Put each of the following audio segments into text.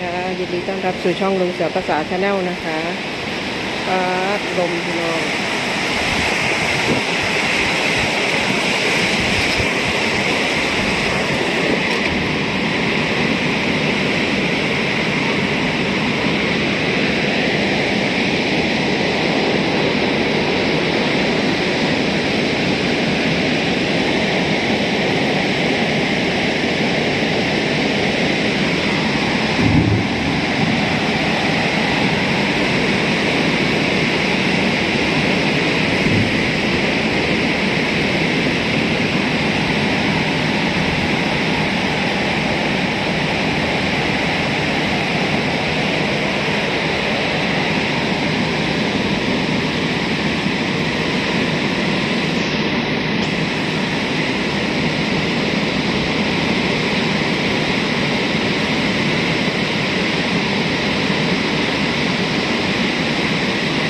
ค่ะยินดีต้อนรับสู่ช่องลุงเสือภาษาชาแนลนะคะฟ้าลมพี่น้อง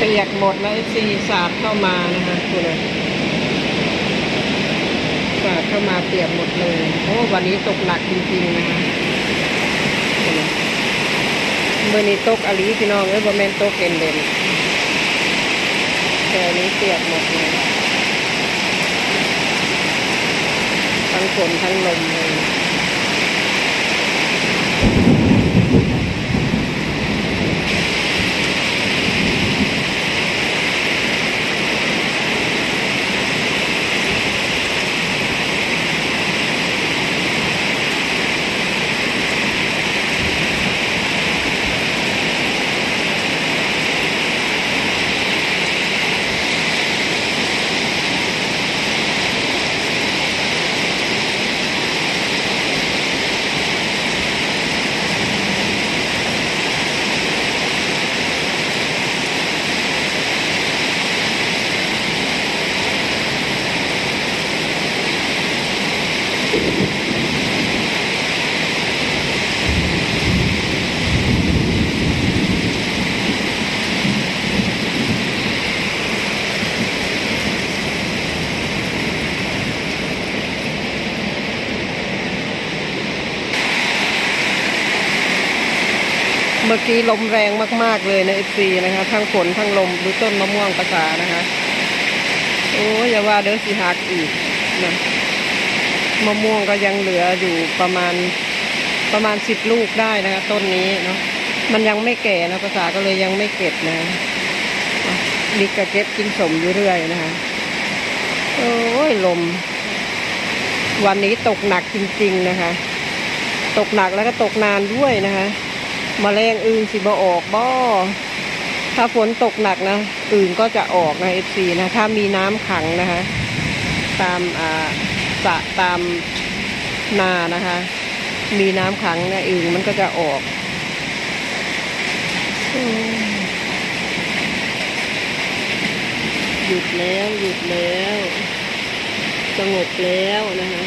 ปียกหมดแล้วซีสาดเข้ามานะคะคุณเลยสาดเข้ามาเปียกหมดเลยโอ้วันนี้ตกหนักจริงๆนะคะเมื่อนี้ตกอลีพี่น้องเอ้ยบ่แมนตกเด่นเด่นแต่นี้เปียกหมดเลยทั้งฝนทั้งลมเลย เมื่อกี้ลมแรงมาก ๆเลยในเอฟซีนะคะทั้งฝนทั้งลมดูต้นมะม่วงภาษานะคะโอ้ยอย่าว่าเด้อสิหักอีกนะมะม่วงก็ยังเหลืออยู่ประมาณประมาณสิบลูกได้นะคะต้นนี้เนาะมันยังไม่แก่นะภาษาก็เลยยังไม่เก็บนะอะดิกกะเก็บกินสมอยู่เรื่อยนะคะโอ้ยลม วันนี้ตกหนักจริง ๆนะคะ ตกหนักแล้วก็ตกนานด้วยนะคะ มแมลงอื่นสิบออกบ่ถ้าฝนตกหนักนะอื่นก็จะออกนะเอฟซีนะถ้ามีน้ำขังนะคะ ตามอ่าสะตามนานะคะ มีน้ำขังนะอื่นมันก็จะออกหยุดแล้วหยุดแล้ว สงบแล้วนะคะ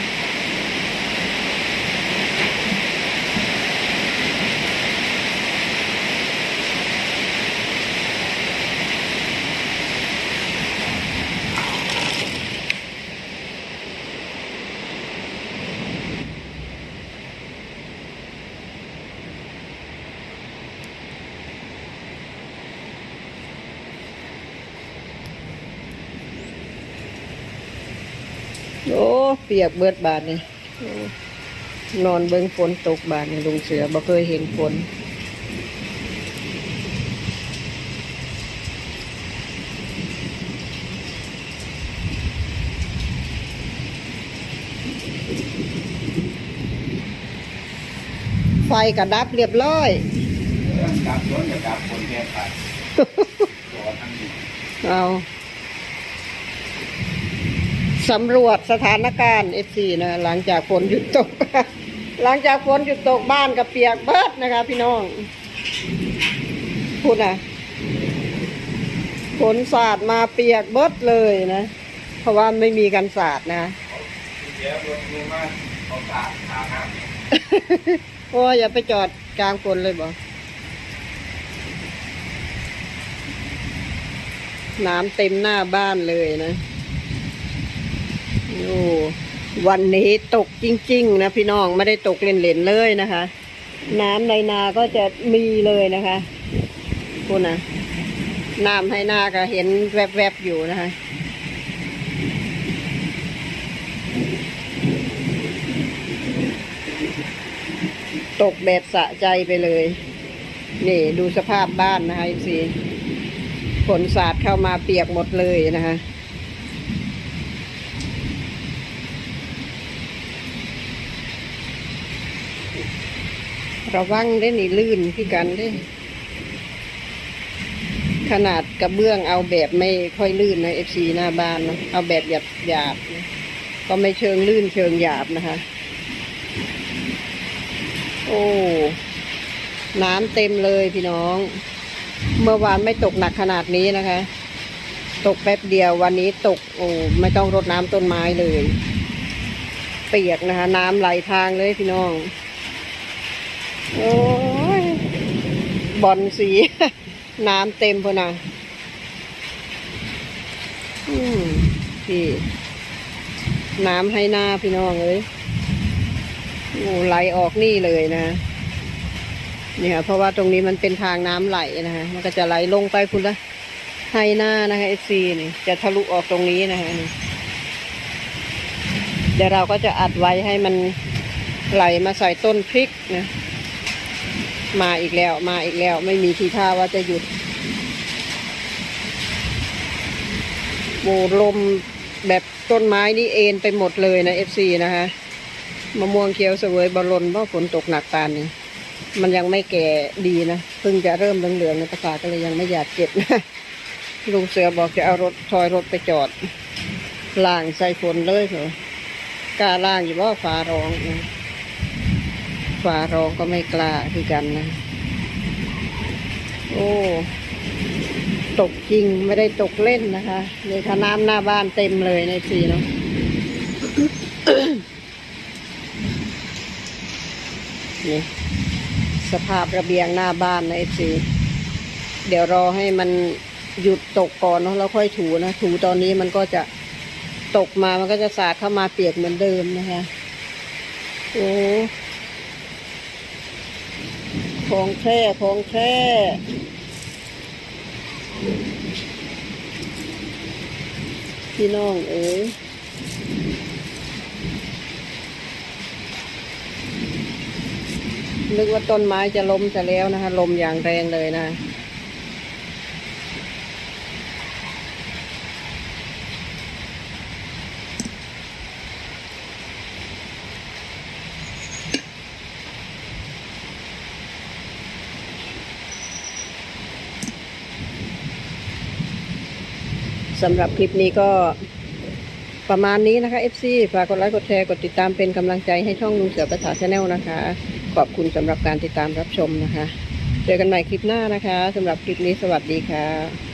โอ้ เปียกเบิดบาทนี่โอ้นอนเบิ่งฝนตกบาทนี่ลุงเสือบ่เคยเห็นฝนไฟกระดับเรียบร้อยกลับรถจะกลับคนแก่ไปตัวทั้งนี้เอา สำรวจสถานการณ์ F4 นะหลังจากฝนหยุดตก หลังจากฝนหยุดตกบ้านกับเปียกเบิดนะคะ พี่น้อง พูดนะฝนสาดมาเปียกเบิดเลยนะ เพราะว่าไม่มีกันสาดนะเสียวรถมือมาเขาสาดขาห้ามโอ้อย่าไปจอดกลางฝนเลยบ่น้ำเต็มหน้าบ้านเลยนะ โอ้วันนี้ตกจริง ๆ นะพี่น้องไม่ได้ตกเล่นๆเลยนะคะ น้ำในนาก็จะมีเลยนะคะคุณนะน้ำให้นาก็เห็นแวบๆอยู่นะคะตกแบบสะใจไปเลย นี่ดูสภาพบ้านนะคะสิฝนสาดเข้ามาเปียกหมดเลยนะคะ ระวังได้นี่ลื่นพี่กันได้ ขนาดกระเบื้องเอาแบบไม่ค่อยลื่นนะเอฟซีหน้าบ้านนะเอาแบบหยาบหยาบนะก็ไม่เชิงลื่นเชิงหยาบนะคะ โอ้ น้ำเต็มเลยพี่น้อง เมื่อวานไม่ตกหนักขนาดนี้นะคะ ตกแป๊บเดียววันนี้ตก โอ้ไม่ต้องรดน้ำต้นไม้เลย เปียกนะคะ น้ำไหลทางเลยพี่น้อง โอ้ยบอลสี น้ำเต็มพอนะอืมพี่น้ำให้หน้าพี่น้องเลยโอ้ไหลออกนี่เลยนะเนี่ยเพราะว่าตรงนี้มันเป็นทางน้ำไหลนะคะมันก็จะไหลลงไปคุณละให้หน้านะคะเอซีนี่จะทะลุออกตรงนี้นะคะเดี๋ยวเราก็จะอัดไว้ให้มันไหลมาใส่ต้นพริกนะ มาอีกแล้ว มาอีกแล้ว ไม่มีทีท่าว่าจะหยุดโบลมแบบต้นไม้นี่เอ็นไปหมดเลยนะเอฟซีนะคะมะม่วงเขียวเสวยบอลลนเพราะฝนตกหนักปานนี้มันยังไม่แก่ดีนะเพิ่งจะเริ่มเหลืองๆในภาษาก็เลยยังไม่อยากเก็บนะลุงเสือบอกจะเอารถทอยรถไปจอดล่างใส่ฝนเลยเหรอกล้าล่างอยู่ว่าฟ้าร้องนะ ฟ้าร้องก็ไม่กล้าคือกันนะ โอ้ ตกจริงไม่ได้ตกเล่นนะคะนี่ค่ะน้ำหน้าบ้านเต็มเลยในสีเนาะนี่สภาพระเบียงหน้าบ้านนะเอซีเดี๋ยวรอให้มันหยุดตกก่อนเนาะแล้วค่อยถูนะ ถูตอนนี้มันก็จะตกมามันก็จะสาดเข้ามาเปียกเหมือนเดิมนะคะโอ้ ของแท้ของแท้พี่น้องเอ๋ยนึกว่าต้นไม้จะล้มจะแล้วนะคะ ลมอย่างแรงเลยนะ สำหรับคลิปนี้ก็ประมาณนี้นะคะ FC ฝากกดไลค์กดแชร์กดติดตามเป็นกำลังใจให้ช่องลุงเสือภาษาชาแนลนะคะ ขอบคุณสำหรับการติดตามรับชมนะคะ เจอกันใหม่คลิปหน้านะคะสำหรับคลิปนี้สวัสดีค่ะ